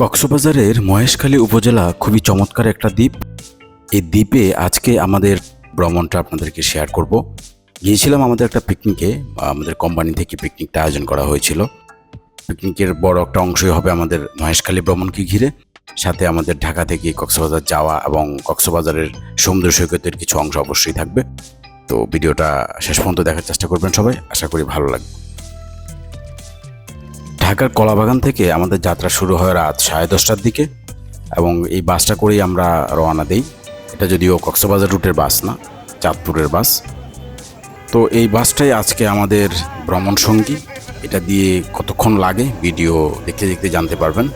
কক্সবাজারের মহেশখালী উপজেলা খুবই চমৎকার একটা দ্বীপ। এই দ্বীপে আজকে আমাদের ভ্রমণটা আপনাদেরকে শেয়ার করব। গিয়েছিলাম আমাদের একটা পিকনিকে আমাদের কোম্পানি থেকে পিকনিকটা আয়োজন করা হয়েছিল। পিকনিকের বড় একটা অংশই হবে আমাদের মহেশখালী ভ্রমণকে ঘিরে। সাথে আমাদের ঢাকা থেকে কক্সবাজার যাওয়া এবং কক্সবাজারের সমুদ্র সৈকতের কিছু অংশ অবশ্যই থাকবে। তো ভিডিওটা শেষ পর্যন্ত দেখার চেষ্টা করবেন সবাই। আশা করি ভালো লাগবে। ঢাকার কলাবাগান থেকে আমাদের যাত্রা শুরু হয় রাত সাড়ে দশটার দিকে এবং এই বাসটা করেই আমরা রওনা দিই। এটা যদিও কক্সবাজার রুটের বাস না, চাঁদপুরের বাস। তো এই বাসটাই আজকে আমাদের ভ্রমণ সঙ্গী। এটা দিয়ে কতক্ষণ লাগে ভিডিও দেখতে দেখতে জানতে পারবেন।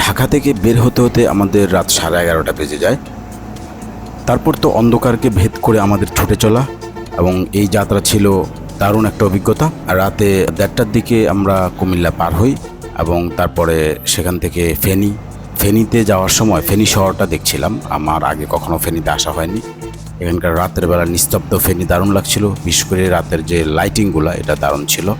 ঢাকা থেকে বের হতে হতে আমাদের রাত সাড়ে এগারোটা বেজে যায়। তারপর তো অন্ধকারকে ভেদ করে আমাদের ছুটে চলা এবং এই যাত্রা ছিল দারুণ একটা অভিজ্ঞতা। রাতে দেড়টার দিকে আমরা কুমিল্লা পার হই এবং তারপরে সেখান থেকে ফেনী। ফেনীতে যাওয়ার সময় ফেনী শহরটা দেখছিলাম। আমার আগে কখনো ফেনীতে আসা হয়নি। এখানকার রাতের বেলা নিস্তব্ধ ফেনী দারুণ লাগছিল। বিশেষ করে রাতের যে লাইটিংগুলো, এটা দারুণ ছিল।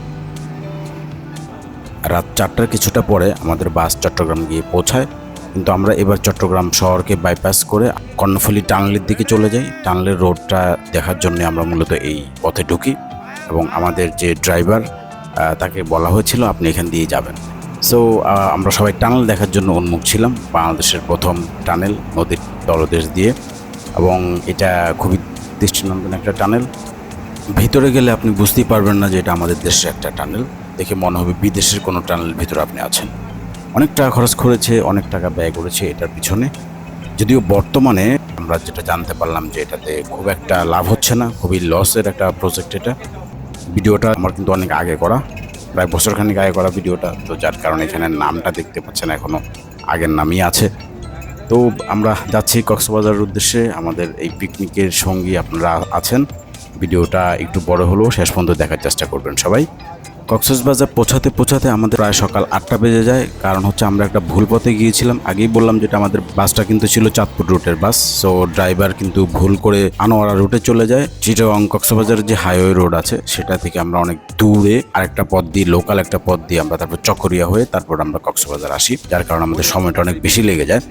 রাত চারটার কিছুটা পরে আমাদের বাস চট্টগ্রাম গিয়ে পৌঁছায়। কিন্তু আমরা এবার চট্টগ্রাম শহরকে বাইপাস করে কর্ণফুলী টানেলের দিকে চলে যাই। টানেলের রোডটা দেখার জন্য আমরা মূলত এই পথে ঢুকি। এবং আমাদের যে ড্রাইভার তাকে বলা হয়েছিল আপনি এখান দিয়ে যাবেন। সো আমরা সবাই টানেল দেখার জন্য উন্মুখ ছিলাম, বাংলাদেশের প্রথম টানেল নদীর তলদেশ দিয়ে এবং এটা খুবই দৃষ্টিনন্দন একটা টানেল। ভিতরে গেলে আপনি বুঝতেই পারবেন না যে এটা আমাদের দেশের একটা টানেল। দেখে মনে হবে বিদেশের কোনো টানেল ভিতরে আপনি আছেন। অনেক টাকা খরচ করেছে, অনেক টাকা ব্যয় করেছে এটার পিছনে। যদিও বর্তমানে আমরা যেটা জানতে পারলাম যে এটাতে খুব একটা লাভ হচ্ছে না, খুবই লসের একটা প্রজেক্ট এটা। ভিডিওটা আমার কিন্তু অনেক আগে করা, প্রায় বছরখানিক আগে করা ভিডিওটা। তো যার কারণে এখানে নামটা দেখতে পাচ্ছেন এখনও আগের নামই আছে। তো আমরা যাচ্ছি কক্সবাজারের উদ্দেশ্যে। আমাদের এই পিকনিকের সঙ্গী আপনারা আছেন। ভিডিওটা একটু বড় হলেও শেষ পর্যন্ত দেখার চেষ্টা করবেন সবাই। কক্সবাজার পৌঁছাতে পৌঁছাতে আমাদের প্রায় সকাল আটটা বেজে যায়। কারণ হচ্ছে আমরা একটা ভুল পথে গিয়েছিলাম। আগেই বললাম যেটা আমাদের বাসটা কিন্তু ছিল চাঁদপুর রুটের বাস। সো ড্রাইভার কিন্তু ভুল করে আনোয়ারা রুটে চলে যায়। চিটাগং কক্সবাজারের যে হাইওয়ে রোড আছে, সেটা থেকে আমরা অনেক দূরে আরেকটা পথ দিয়ে লোকাল একটা পথ দিয়ে আমরা তারপর চকরিয়া হয়ে তারপর আমরা কক্সবাজার আসি। যার কারণে আমাদের সময়টা অনেক বেশি লেগে যায়।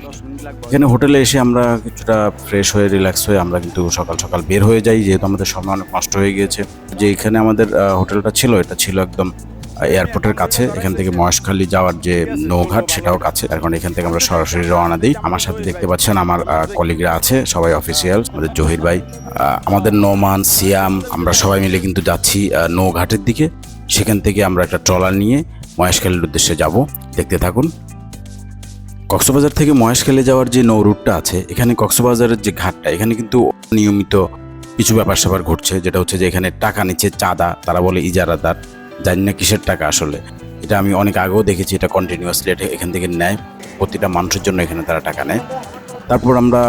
এখানে হোটেলে এসে আমরা কিছুটা ফ্রেশ হয়ে রিল্যাক্স হয়ে আমরা কিন্তু সকাল সকাল বের হয়ে যাই। যেহেতু আমাদের সময় অনেক নষ্ট হয়ে গিয়েছে। যে এখানে আমাদের হোটেলটা ছিল, এটা ছিল একদম এয়ারপোর্টের কাছে, এখান থেকে মহেশখালী যাওয়ার যে নৌঘাট সেটাও কাছে। এখন এখান থেকে আমরা সরাসরি রওনা দিই। আমার সাথে দেখতে পাচ্ছেন আমার কলিগরা আছে, সবাই অফিসিয়াল আমাদের জহির ভাই। আমাদের নোমান, সিয়াম, আমরা সবাই মিলে কিন্তু যাচ্ছি নৌঘাটের দিকে। সেখান থেকে আমরা একটা ট্রলার নিয়ে মহেশখালীর উদ্দেশ্যে যাব। দেখতে থাকুন। কক্সবাজার থেকে মহেশখালী যাওয়ার যে নৌ রুটটা আছে, এখানে কক্সবাজারের যে ঘাটটা, এখানে কিন্তু নিয়মিত কিছু ব্যাপার স্যাপার ঘটছে। যেটা হচ্ছে যে এখানে টাকা নিচ্ছে চাঁদা, তারা বলে ইজারাদার। জানি না কিসের টাকা আসলে। এটা আমি অনেক আগেও দেখেছি, এটা কন্টিনিউয়াসলি এটা এখান থেকে নেয়। প্রতিটা মানুষের জন্য এখানে তারা টাকা নেয়। তারপর আমরা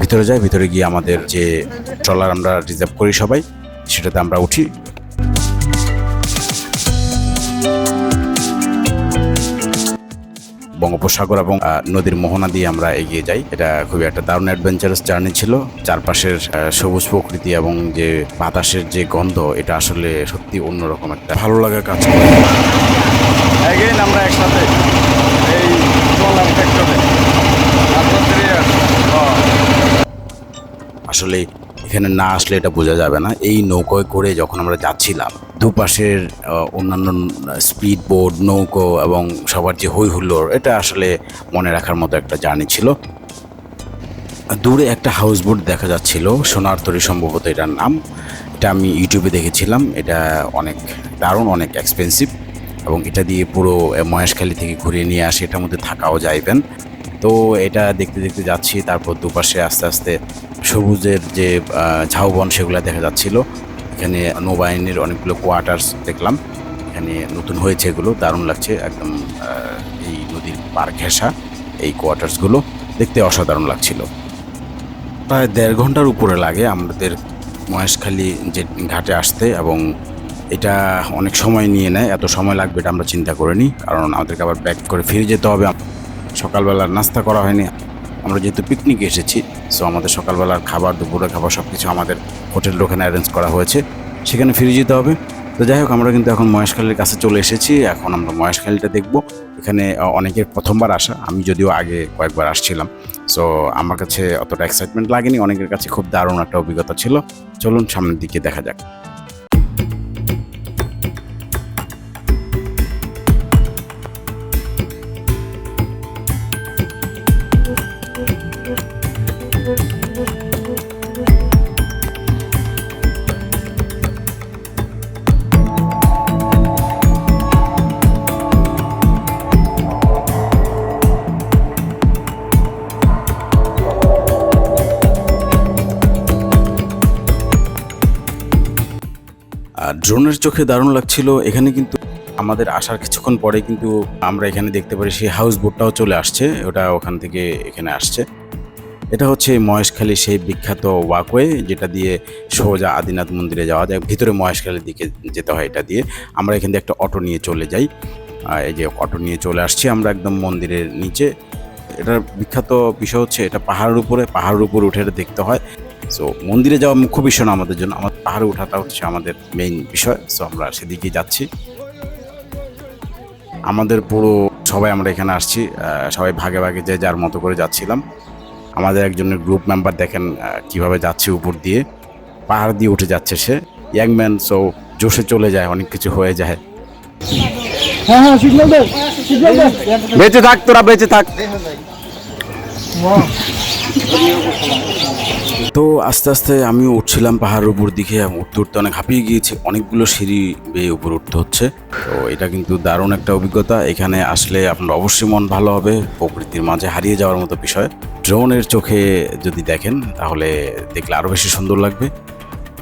ভিতরে যাই, ভিতরে গিয়ে আমাদের যে ট্রলার আমরা রিজার্ভ করি সবাই, সেটাতে আমরা উঠি। বঙ্গোপসাগর এবং নদীর মোহনা দিয়ে আমরা এগিয়ে যাই। এটা খুবই একটা দারুণ অ্যাডভেঞ্চারাস জার্নি ছিল। চারপাশের সবুজ প্রকৃতি এবং যে বাতাসের যে গন্ধ এটা আসলে সত্যি অন্যরকম একটা ভালো লাগার কাজ করে। আমরা একসাথে এই ট্রলার ফ্যাক্টরে আসলে এখানে না আসলে এটা বোঝা যাবে না। এই নৌকোয় করে যখন আমরা যাচ্ছিলাম, দুপাশের অন্যান্য স্পিড বোট নৌকো এবং সবার যে হই হুল্লোড় এটা আসলে মনে রাখার মতো একটা জার্নি ছিল। দূরে একটা হাউস বোট দেখা যাচ্ছিল, সোনার তরি সম্ভবত এটার নাম। এটা আমি ইউটিউবে দেখেছিলাম, এটা অনেক দারুণ, অনেক এক্সপেন্সিভ এবং এটা দিয়ে পুরো মহেশখালী থেকে ঘুরিয়ে নিয়ে আসে, এটার মধ্যে থাকাও যাইবেন। তো এটা দেখতে দেখতে যাচ্ছি। তারপর দুপাশে আস্তে আস্তে সবুজের যে ঝাউবন সেগুলো দেখা যাচ্ছিল। এখানে নৌবাহিনীর অনেকগুলো কোয়ার্টার্স দেখলাম। এখানে নতুন হয়েছে এগুলো। দারুণ লাগছে। একদম এই নদীর পার ঘেঁষা এই কোয়ার্টার্সগুলো। দেখতে অসাধারণ লাগছিল। প্রায় দেড় ঘণ্টার উপরে লাগে আমাদের মহেশখালী যে ঘাটে আসতে এবং এটা অনেক সময় নিয়ে নেয়। এত সময় লাগবে এটা আমরা চিন্তা করিনি। কারণ আমাদেরকে আবার ব্যাক করে ফিরে যেতে হবে। সকালবেলার নাস্তা করা হয়নি। আমরা যেহেতু পিকনিকে এসেছি সো আমাদের সকালবেলার খাবার, দুপুরের খাবার সব কিছু আমাদের হোটেলের ওখানে অ্যারেঞ্জ করা হয়েছে। সেখানে ফিরে যেতে হবে। তো যাই হোক, আমরা কিন্তু এখন মহেশখালীর কাছে চলে এসেছি। এখন আমরা মহেশখালীটা দেখব। এখানে অনেকের প্রথমবার আসা। আমি যদিও আগে কয়েকবার আসছিলাম। সো আমার কাছে অতটা এক্সাইটমেন্ট লাগেনি। অনেকের কাছে খুব দারুণ একটা অভিজ্ঞতা ছিল। চলুন সামনের দিকে দেখা যাক। ড্রোনের চোখে দারুণ লাগছিল, এখানে কিন্তু আমাদের আসার কিছুক্ষণ পরে কিন্তু আমরা এখানে দেখতে পারি সেই হাউস বোটটাও চলে আসছে, ওটা ওখান থেকে এখানে আসছে। এটা হচ্ছে মহেশখালী সেই বিখ্যাত ওয়াকওয়ে যেটা দিয়ে সোজা আদিনাথ মন্দিরে যাওয়া যায়। ভিতরে মহেশখালীর দিকে যেতে হয় এটা দিয়ে। আমরা এখান থেকে একটা অটো নিয়ে চলে যাই। এই যে অটো নিয়ে চলে আসছি আমরা একদম মন্দিরের নিচে। এটার বিখ্যাত বিষয় হচ্ছে এটা পাহাড়ের উপরে পাহাড়ের উপরে উঠে দেখতে হয়। সো মন্দিরে যাওয়া মুখ্য বিষয় না আমাদের জন্য আমার পাহাড়ে ওঠাটা হচ্ছে আমাদের মেইন বিষয়। সো আমরা সেদিকেই যাচ্ছি। আমাদের পুরো সবাই আমরা এখানে আসছি সবাই ভাগে ভাগে যে যার মতো করে যাচ্ছিলাম। আমাদের একজনের গ্রুপ মেম্বার দেখেন কীভাবে যাচ্ছে উপর দিয়ে। পাহাড় দিয়ে উঠে যাচ্ছে সে। ইয়াং ম্যান সো জোশে চলে যায় অনেক কিছু হয়ে যায়। হ্যাঁ হ্যাঁ বেঁচে থাক তোরা বেঁচে থাক। তো আস্তে আস্তে আমি উঠছিলাম পাহাড়ের উপর দিকে উঠতে উঠতে অনেক হাঁপিয়ে গিয়েছি। অনেকগুলো সিঁড়ি বেয়ে উপর উঠতে হচ্ছে। তো এটা কিন্তু দারুণ একটা অভিজ্ঞতা। এখানে আসলে আপনার অবশ্যই মন ভালো হবে, প্রকৃতির মাঝে হারিয়ে যাওয়ার মতো বিষয়। ড্রোনের চোখে যদি দেখেন, তাহলে দেখলে আরও বেশি সুন্দর লাগবে।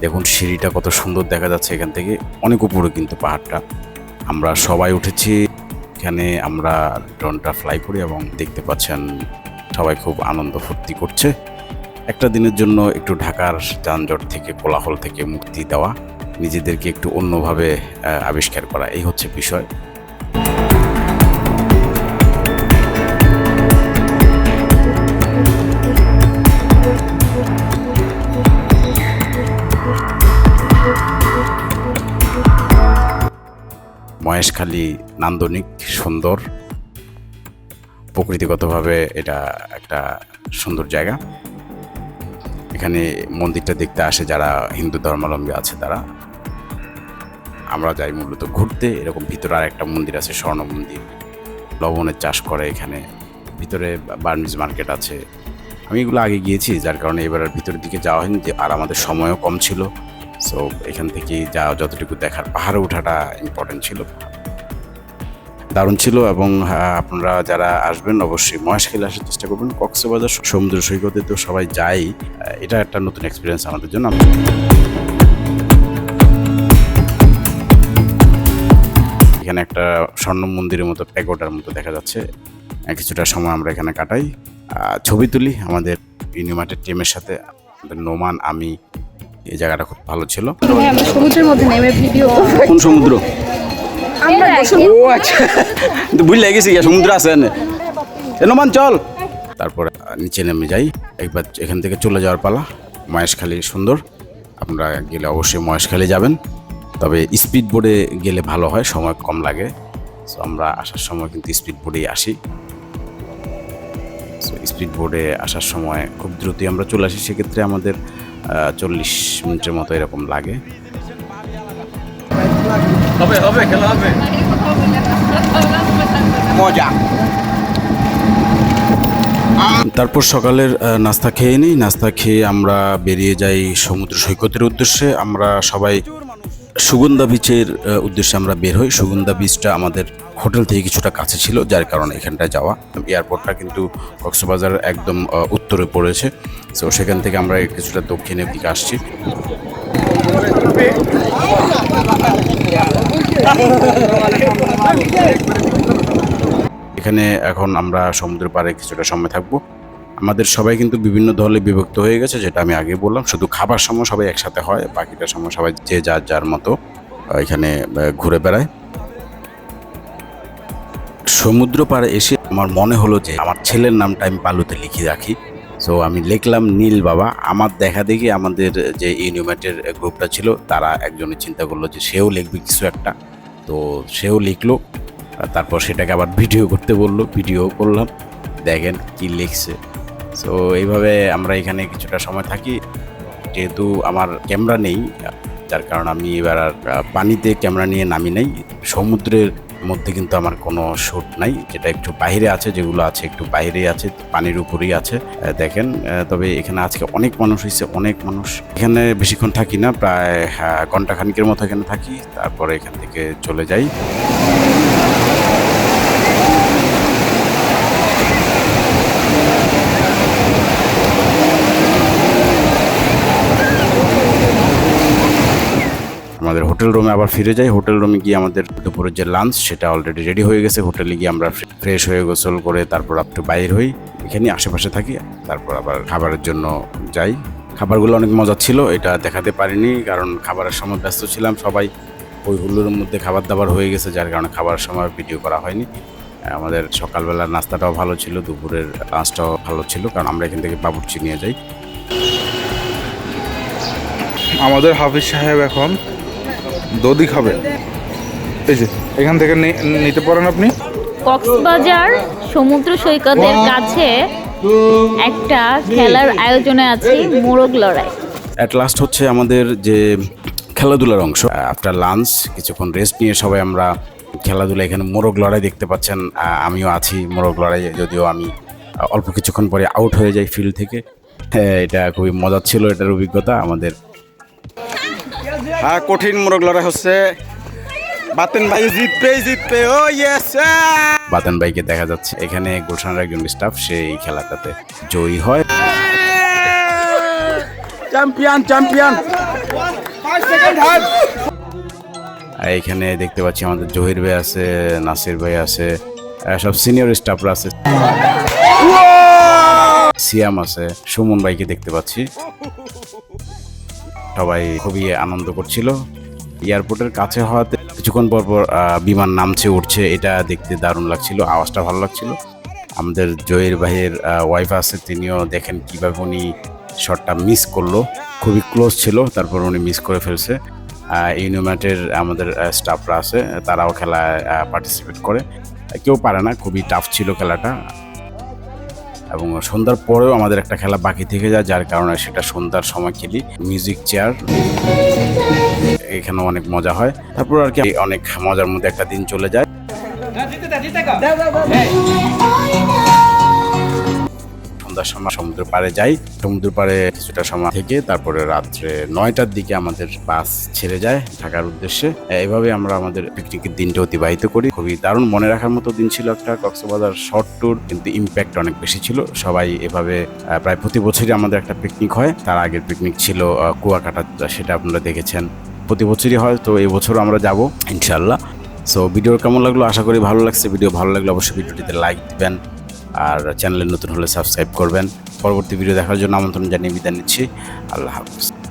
দেখুন সিঁড়িটা কত সুন্দর দেখা যাচ্ছে এখান থেকে। অনেক উপরে কিন্তু পাহাড়টা। আমরা সবাই উঠেছি। এখানে আমরা ড্রোনটা ফ্লাই করি এবং দেখতে পাচ্ছেন সবাই খুব আনন্দ ফুর্তি করছে। একটা দিনের জন্য একটু ঢাকার যানজট থেকে, কোলাহল থেকে মুক্তি দেওয়া, নিজেদেরকে একটু অন্যভাবে আবিষ্কার করা, এই হচ্ছে বিষয়। মহেশখালী নান্দনিক সুন্দর প্রকৃতিগতভাবে এটা একটা সুন্দর জায়গা। এখানে মন্দিরটা দেখতে আসে যারা হিন্দু ধর্মাবলম্বী আছে তারা। আমরা যাই মূলত ঘুরতে, এরকম ভিতরে আর একটা মন্দির আছে, স্বর্ণ মন্দির। লবণের চাষ করে এখানে। ভিতরে বার্মিজ মার্কেট আছে। আমি এগুলো আগে গিয়েছি, যার কারণে এবার ভিতরের দিকে যাওয়া হয়নি আর আমাদের সময়ও কম ছিল। সো এখান থেকে যা, যতটুকু দেখার, পাহাড়ে ওঠাটা ইম্পর্টেন্ট ছিল। দারুণ ছিল এবং আপনারা যারা আসবেন অবশ্যই মহেশখালী আসার চেষ্টা করবেন। কক্সবাজার সমুদ্র সৈকতে তো সবাই যাই। এটা একটা নতুন এক্সপিরিয়েন্স আমাদের জন্য। এখানে একটা স্বর্ণ মন্দিরের মতো প্যাগোডার মতো দেখা যাচ্ছে। কিছুটা সময় আমরা এখানে কাটাই। ছবি তুলি আমাদের ইউনিমার্টের টিমের সাথে। আমাদের নোমান আমি এই জায়গাটা খুব ভালো ছিল। হ্যাঁ সমুদ্রের মধ্যে নেমে ভিডিও কোন সমুদ্র? আমরা গোসল ও আচ্ছা। ভুল গেছি সমুদ্র আছে এনে। চল। তারপরে নিচে নেমে যাই। একবার এখান থেকে চলে যাওয়ার পালা। মহেশখালী সুন্দর। আপনারা গেলে অবশ্যই মহেশখালী যাবেন। তবে স্পিড বোর্ডে গেলে ভালো হয় সময় কম লাগে। সো আমরা আসার সময় কিন্তু স্পিড বোর্ডেই আসি। সো স্পিড বোর্ডে আসার সময় খুব দ্রুতই আমরা চলে আসি। সেক্ষেত্রে আমাদের চল্লিশ মিনিটের মতো এরকম লাগে। হবে হবে খেলা হবে। মজা। তারপর সকালের নাস্তা খেয়ে নিই। নাস্তা খেয়ে আমরা বেরিয়ে যাই সমুদ্র সৈকতের উদ্দেশ্যে। আমরা সবাই সুগন্ধা বিচের উদ্দেশ্যে আমরা বের হই। সুগন্ধা বিচটা আমাদের হোটেল থেকে কিছুটা কাছে ছিল যার কারণে এখানটায় যাওয়া। এয়ারপোর্টটা কিন্তু কক্সবাজার একদম উত্তরে পড়েছে। তো সেখান থেকে আমরা কিছুটা দক্ষিণের দিকে আসছি। এখানে এখন আমরা সমুদ্র পাড়ে কিছুটা সময় থাকব। আমাদের সবাই কিন্তু বিভিন্ন দলে বিভক্ত হয়ে গেছে, যেটা আমি আগে বললাম। শুধু খাবার সময় সবাই একসাথে হয়, বাকিটা সময় সবাই যে যার যার মতো এখানে ঘুরে বেড়ায়। সমুদ্র পাড়ে এসে আমার মনে হলো যে, আমার ছেলের নামটা আমি বালুতে লিখে রাখি। সো আমি লিখলাম, নীল বাবা। আমার দেখা দেখি আমাদের যে ইউনিমেটের গ্রুপটা ছিল, তারা একজনের চিন্তা করল যে সেও লিখবে কিছু একটা। তো সেও লিখলো, তারপর সেটাকে আবার ভিডিও করতে বলল ভিডিও করলাম। দেখেন কি লিখছে। সো এইভাবে আমরা এখানে কিছুটা সময় থাকি। যেহেতু আমার ক্যামেরা নেই, যার কারণে আমি এবার আর পানিতে ক্যামেরা নিয়ে নামি নাই। সমুদ্রের মধ্যে কিন্তু আমার কোনো শ্যুট নাই। যেটা একটু বাইরে আছে যেগুলো আছে একটু বাইরে আছে পানির উপরেই আছে। দেখেন তবে এখানে আজকে অনেক মানুষ হয়েছে অনেক মানুষ। এখানে বেশিক্ষণ থাকি না প্রায় হ্যাঁ, ঘণ্টা খানিকের মতো এখানে থাকি তারপরে এখান থেকে চলে যাই আমাদের হোটেল রুমে আবার ফিরে যাই। হোটেল রুমে গিয়ে আমাদের দুপুরের যে লাঞ্চ সেটা অলরেডি রেডি হয়ে গেছে। হোটেলে গিয়ে আমরা ফ্রেশ হয়ে গোসল করে তারপর একটু বাইর হই। এখানে আশেপাশে থাকি। তারপর আবার খাবারের জন্য যাই। খাবারগুলো অনেক মজা ছিল, এটা দেখাতে পারিনি, কারণ খাবারের সময় ব্যস্ত ছিলাম। সবাই ওই হুল্লোর মধ্যে খাবার দাবার হয়ে গেছে, যার কারণে খাবারের সময় ভিডিও করা হয়নি। আমাদের সকালবেলার নাস্তাটাও ভালো ছিল, দুপুরের লাঞ্চটাও ভালো ছিল, কারণ আমরা এখান থেকে বাবুর্চি নিয়ে যাই। আমাদের হাফিজ সাহেব এখন দধি খাবেন। এই যে এখান থেকে নিতে পারেন আপনি? কক্সবাজার সমুদ্র সৈকতের কাছে একটা খেলার আয়োজনে আছে মোরগ লড়াই। অ্যাট লাস্ট হচ্ছে আমাদের যে খেলাধুলার অংশ। আফটার লাঞ্চ কিছুক্ষণ রেস্ট নিয়ে সবাই আমরা খেলাধুলা এখানে মোরগ লড়াই দেখতে পাচ্ছেন। আমিও আছি মোরগ লড়াই যদিও আমি অল্প কিছুক্ষণ পরে আউট হয়ে যাই ফিল্ড থেকে। হ্যাঁ, এটা খুবই মজার ছিল এটার অভিজ্ঞতা আমাদের হ্যাঁ কঠিন মোরগ লড়াই হচ্ছে। বাতেন ভাই জিতবে জিতবে ও ইয়েস বাতেন ভাইকে দেখা যাচ্ছে। এখানে গুলশানের একজন স্টাফ সে এই খেলাটাতে জয়ী হয়। চ্যাম্পিয়ন চ্যাম্পিয়ন এখানে দেখতে পাচ্ছি আমাদের জহির ভাই আছে নাসির ভাই আছে সব সিনিয়র স্টাফরা আছে। সিয়াম আছে সুমন ভাইকে দেখতে পাচ্ছি। সবাই খুবই আনন্দ করছিল। এয়ারপোর্টের কাছে হওয়াতে কিছুক্ষণ পর পর বিমান নামছে, উঠছে, এটা দেখতে দারুণ লাগছিল, আওয়াজটা ভালো লাগছিল। আমাদের জয়ের ভাইয়ের ওয়াইফ আছে, তিনিও দেখেন কীভাবে উনি শটটা মিস করল। খুবই ক্লোজ ছিল, তারপর উনি মিস করে ফেলছে। ইউনিমেটের আমাদের স্টাফরা আছে, তারাও খেলায় পার্টিসিপেট করে। কেউ পারে না, খুবই টাফ ছিল খেলাটা। এবং সন্ধ্যার পরেও আমাদের একটা খেলা বাকি থেকে যায় যার কারণে সেটা সন্ধ্যার সময় খেলি। মিউজিক চেয়ার এখানে অনেক মজা হয়। তারপর আর কি অনেক মজার মধ্যে একটা দিন চলে যায়। সন্ধ্যার সময় সমুদ্র পাড়ে যাই। সমুদ্র পাড়ে কিছুটা সময় থেকে তারপরে রাত্রে নয়টার দিকে আমাদের বাস ছেড়ে যায় ঢাকার উদ্দেশ্যে। এইভাবে আমরা আমাদের পিকনিকের দিনটা অতিবাহিত করি। খুবই দারুণ মনে রাখার মতো দিন ছিল একটা। কক্সবাজার শর্ট ট্যুর কিন্তু ইম্প্যাক্ট অনেক বেশি ছিল। সবাই এভাবে প্রায় প্রতি বছরই আমাদের একটা পিকনিক হয়। তার আগের পিকনিক ছিল কুয়াকাটা, সেটা আপনারা দেখেছেন। প্রতি বছরই হয়, তো এই বছরও আমরা যাব ইনশাল্লাহ সো ভিডিও কেমন লাগল? আশা করি ভালো লাগছে। ভিডিও ভালো লাগলে অবশ্যই ভিডিওটিতে লাইক দিবেন। আর চ্যানেলে নতুন হলে সাবস্ক্রাইব করবেন। পরবর্তী ভিডিও দেখার জন্য আমন্ত্রণ জানিয়ে বিদায় নিচ্ছি। আল্লাহ হাফিজ।